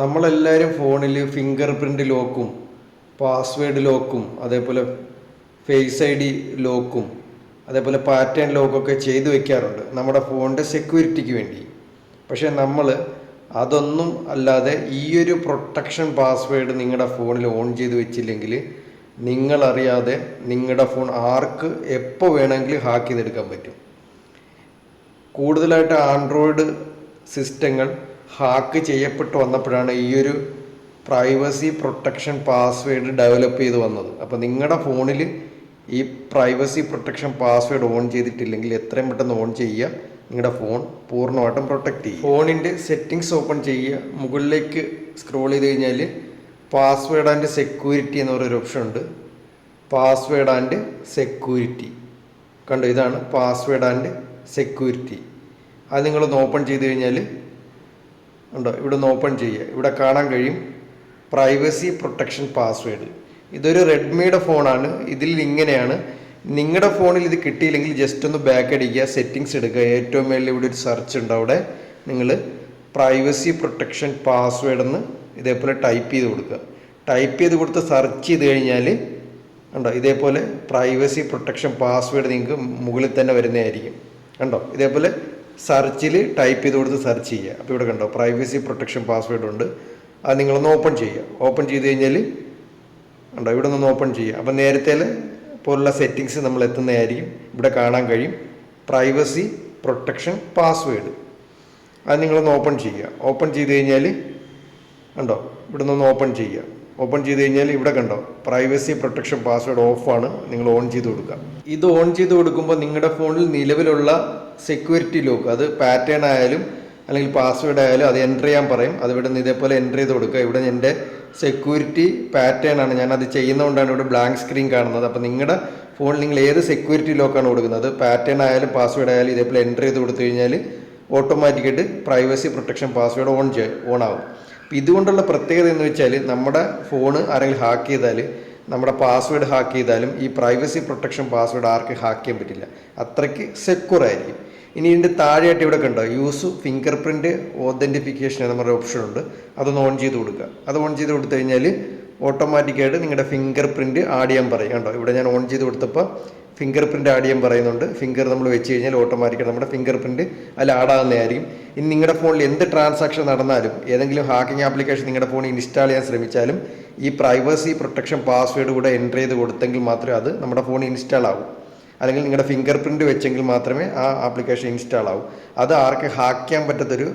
നമ്മളെല്ലാവരും ഫോണിൽ finger print ലോക്കും പാസ്വേഡ് ലോക്കും അതേപോലെ ഫേസ് ഐ ഡി ലോക്കും അതേപോലെ പാറ്റേൺ ലോക്കൊക്കെ ചെയ്തു വെക്കാറുണ്ട്. നമ്മുടെ ഫോണിന്റെ സെക്യൂരിറ്റിക്ക് വേണ്ടി. പക്ഷേ നമ്മൾ അതൊന്നും അല്ലാതെ ഈ ഒരു പ്രൊട്ടക്ഷൻ പാസ്വേഡ് നിങ്ങളുടെ ഫോണിൽ ഓൺ ചെയ്ത് വെച്ചില്ലെങ്കിൽ നിങ്ങളറിയാതെ നിങ്ങളുടെ ഫോൺ ആർക്ക് എപ്പോൾ വേണമെങ്കിലും ഹാക്ക് ചെയ്തെടുക്കാൻ പറ്റും. കൂടുതലായിട്ട് ആൻഡ്രോയിഡ് സിസ്റ്റങ്ങൾ ഹാക്ക് ചെയ്യപ്പെട്ട് വന്നപ്പോഴാണ് ഈ ഒരു പ്രൈവസി പ്രൊട്ടക്ഷൻ പാസ്വേഡ് ഡെവലപ്പ് ചെയ്ത് വന്നത്. അപ്പോൾ നിങ്ങളുടെ ഫോണിൽ ഈ പ്രൈവസി പ്രൊട്ടക്ഷൻ പാസ്വേഡ് ഓൺ ചെയ്തിട്ടില്ലെങ്കിൽ എത്രയും പെട്ടെന്ന് ഓൺ ചെയ്യുക. നിങ്ങളുടെ ഫോൺ പൂർണമായിട്ടും പ്രൊട്ടക്റ്റ് ചെയ്യുക. ഫോണിന്റെ സെറ്റിങ്സ് ഓപ്പൺ ചെയ്യുക. മുകളിലേക്ക് സ്ക്രോൾ ചെയ്ത് കഴിഞ്ഞാൽ പാസ്വേഡ് ആൻഡ് സെക്യൂരിറ്റി എന്ന് പറയുന്ന ഓപ്ഷൻ ഉണ്ട്. Password and security. കണ്ടോ? ഇതാണ് പാസ്വേഡ് ആൻഡ് സെക്യൂരിറ്റി. അത് നിങ്ങളൊന്ന് ഓപ്പൺ ചെയ്ത് കഴിഞ്ഞാൽ ഉണ്ടോ? ഇവിടെ നിന്ന് ഓപ്പൺ ചെയ്യുക ഇവിടെ കാണാൻ കഴിയും. പ്രൈവസി പ്രൊട്ടക്ഷൻ പാസ്വേഡ് ഇതൊരു റെഡ്മിയുടെ ഫോണാണ് ഇതിൽ ഇങ്ങനെയാണ്. നിങ്ങളുടെ ഫോണിൽ ഇത് കിട്ടിയില്ലെങ്കിൽ ജസ്റ്റ് ഒന്ന് ബാക്ക് അടിക്കുക സെറ്റിങ്സ് എടുക്കുക. ഏറ്റവും മേളിൽ ഇവിടെ ഒരു സെർച്ച് ഉണ്ട് അവിടെ. നിങ്ങൾ പ്രൈവസി പ്രൊട്ടക്ഷൻ പാസ്വേഡ് എന്ന് ഇതേപോലെ ടൈപ്പ് ചെയ്ത് കൊടുക്കുക. ടൈപ്പ് ചെയ്ത് കൊടുത്ത് സെർച്ച് ചെയ്ത് കഴിഞ്ഞാൽ ഉണ്ടോ? ഇതേപോലെ പ്രൈവസി പ്രൊട്ടക്ഷൻ പാസ്വേഡ് നിങ്ങൾക്ക് മുകളിൽ തന്നെ വരുന്നതായിരിക്കും. കണ്ടോ ഇതേപോലെ സെർച്ചിൽ ടൈപ്പ് ചെയ്ത് കൊടുത്ത് സെർച്ച് ചെയ്യുക. അപ്പോൾ ഇവിടെ കണ്ടോ പ്രൈവസി പ്രൊട്ടക്ഷൻ പാസ്വേഡ് ഉണ്ട്. അത് നിങ്ങളൊന്ന് ഓപ്പൺ ചെയ്യുക. ഓപ്പൺ ചെയ്ത് കഴിഞ്ഞാൽ ഉണ്ടോ ഇവിടെ നിന്ന് ഓപ്പൺ ചെയ്യുക. അപ്പം നേരത്തെ പോലുള്ള സെറ്റിങ്സ് നമ്മൾ എത്തുന്നതായിരിക്കും. ഇവിടെ കാണാൻ കഴിയും. Privacy protection password. അത് നിങ്ങളൊന്ന് ഓപ്പൺ ചെയ്യുക. ഓപ്പൺ ചെയ്ത് കഴിഞ്ഞാൽ കണ്ടോ ഇവിടെ നിന്ന് ഓപ്പൺ ചെയ്യുക. ഓപ്പൺ ചെയ്ത് കഴിഞ്ഞാൽ ഇവിടെ കണ്ടോ പ്രൈവസി പ്രൊട്ടക്ഷൻ പാസ്വേഡ് ഓഫാണ്. നിങ്ങൾ ഓൺ ചെയ്ത് കൊടുക്കുക. ഇത് ഓൺ ചെയ്ത് കൊടുക്കുമ്പോൾ നിങ്ങളുടെ ഫോണിൽ നിലവിലുള്ള സെക്യൂരിറ്റി ലോക്ക് അത് പാറ്റേൺ ആയാലും അല്ലെങ്കിൽ പാസ്വേഡ് ആയാലും അത് എന്റർ ചെയ്യാൻ പറയും. അത് ഇവിടെ നിന്ന് ഇതേപോലെ എന്റർ ചെയ്ത് കൊടുക്കുക. ഇവിടെ എന്റെ സെക്യൂരിറ്റി പാറ്റേൺ ആണ്. ഞാൻ അത് ചെയ്യുന്നതുകൊണ്ടാണ് ഇവിടെ ബ്ലാങ്ക് സ്ക്രീൻ കാണുന്നത്. അപ്പോൾ നിങ്ങളുടെ ഫോണിൽ നിങ്ങൾ ഏത് സെക്യൂരിറ്റി ലോക്കാണ് കൊടുക്കുന്നത്? പാറ്റേൺ ആയാലും പാസ്വേഡ് ആയാലും ഇതേപോലെ എന്റർ ചെയ്ത് കൊടുത്തു കഴിഞ്ഞാൽ ഓട്ടോമാറ്റിക്കായിട്ട് പ്രൈവസി പ്രൊട്ടക്ഷൻ പാസ്വേഡ് ഓൺ ചെയ്യും ഓൺ ആവും. ഇതുകൊണ്ടുള്ള പ്രത്യേകത എന്ന് വെച്ചാൽ നമ്മുടെ ഫോണ് ആരെങ്കിലും ഹാക്ക് ചെയ്താൽ നമ്മുടെ പാസ്വേഡ് ഹാക്ക് ചെയ്താലും ഈ പ്രൈവസി പ്രൊട്ടക്ഷൻ പാസ്വേഡ് ആർക്ക് ഹാക്ക് ചെയ്യാൻ പറ്റില്ല. അത്രയ്ക്ക് സെക്യൂർ ആയിരിക്കും. ഇനി ഇതിന്റെ താഴെയായിട്ട് ഇവിടെ കണ്ടോ? യൂസ് ഫിംഗർ പ്രിന്റ് ഓതന്റിഫിക്കേഷൻ പറഞ്ഞ ഓപ്ഷൻ ഉണ്ട്. അതൊന്ന് ഓൺ ചെയ്ത് കൊടുക്കുക. അത് ഓൺ ചെയ്ത് കൊടുത്തു കഴിഞ്ഞാൽ ഓട്ടോമാറ്റിക്കായിട്ട് നിങ്ങളുടെ ഫിംഗർ പ്രിന്റ് ആഡ് ചെയ്യാൻ പറയും. കണ്ടോ? ഇവിടെ ഞാൻ ഓൺ ചെയ്ത് കൊടുത്തപ്പോൾ ഫിംഗർ പ്രിന്റ് ആഡ് ചെയ്യാൻ പറയുന്നുണ്ട്. ഫിംഗർ നമ്മൾ വെച്ച് കഴിഞ്ഞാൽ ഓട്ടോമാറ്റിക്കായിട്ട് നമ്മുടെ ഫിംഗർ പ്രിന്റ് അതിൽ ആഡ് ഇനി നിങ്ങളുടെ ഫോണിൽ എന്ത് ട്രാൻസാക്ഷൻ നടന്നാലും ഏതെങ്കിലും ഹാക്കിംഗ് ആപ്ലിക്കേഷൻ നിങ്ങളുടെ ഫോണിൽ ഇൻസ്റ്റാൾ ചെയ്യാൻ ശ്രമിച്ചാലും ഈ പ്രൈവസി പ്രൊട്ടക്ഷൻ പാസ്വേഡ് കൂടെ എന്റർ ചെയ്ത് കൊടുത്തെങ്കിൽ മാത്രമേ അത് നമ്മുടെ ഫോണിൽ ഇൻസ്റ്റാൾ ആവും. അല്ലെങ്കിൽ നിങ്ങളുടെ ഫിംഗർ പ്രിന്റ് വെച്ചെങ്കിൽ മാത്രമേ ആ ആപ്ലിക്കേഷൻ ഇൻസ്റ്റാൾ ആവൂ. അത് ആർക്ക് ഹാക്ക് ചെയ്യാൻ പറ്റാത്തൊരു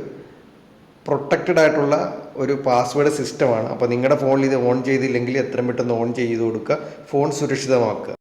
പ്രൊട്ടക്റ്റഡ് ആയിട്ടുള്ള ഒരു പാസ്വേഡ് സിസ്റ്റമാണ് അപ്പോൾ നിങ്ങളുടെ ഫോണിൽ ഇത് ഓൺ ചെയ്തില്ലെങ്കിൽ എത്രയും പെട്ടെന്ന് ഓൺ ചെയ്ത് കൊടുക്കുക. ഫോൺ സുരക്ഷിതമാക്കുക.